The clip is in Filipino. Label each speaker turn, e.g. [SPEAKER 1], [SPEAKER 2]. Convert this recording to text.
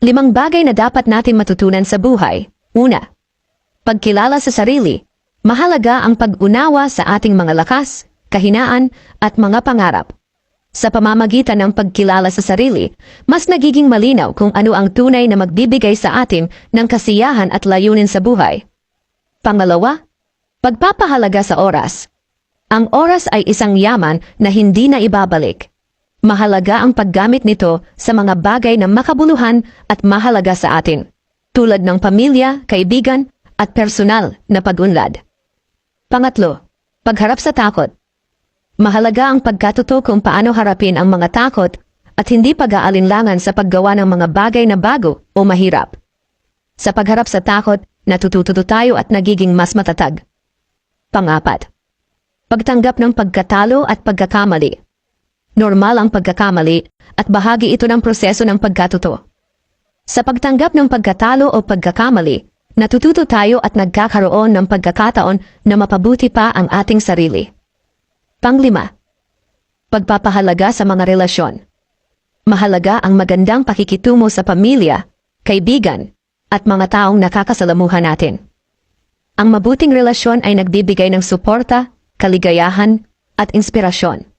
[SPEAKER 1] Limang bagay na dapat natin matutunan sa buhay. Una, pagkilala sa sarili. Mahalaga ang pag-unawa sa ating mga lakas, kahinaan, at mga pangarap. Sa pamamagitan ng pagkilala sa sarili, mas nagiging malinaw kung ano ang tunay na magbibigay sa atin ng kasiyahan at layunin sa buhay. Pangalawa, pagpapahalaga sa oras. Ang oras ay isang yaman na hindi na ibabalik. Mahalaga ang paggamit nito sa mga bagay na makabuluhan at mahalaga sa atin, tulad ng pamilya, kaibigan, at personal na pag-unlad. Pangatlo, pagharap sa takot. Mahalaga ang pagkatuto kung paano harapin ang mga takot at hindi pag-aalinlangan sa paggawa ng mga bagay na bago o mahirap. Sa pagharap sa takot, natututo tayo at nagiging mas matatag. Pangapat, pagtanggap ng pagkatalo at pagkakamali. Normal ang pagkakamali at bahagi ito ng proseso ng pagkatuto. Sa pagtanggap ng pagkatalo o pagkakamali, natututo tayo at nagkakaroon ng pagkakataon na mapabuti pa ang ating sarili. Panglima, pagpapahalaga sa mga relasyon. Mahalaga ang magandang pakikitungo sa pamilya, kaibigan, at mga taong nakakasalamuhan natin. Ang mabuting relasyon ay nagbibigay ng suporta, kaligayahan, at inspirasyon.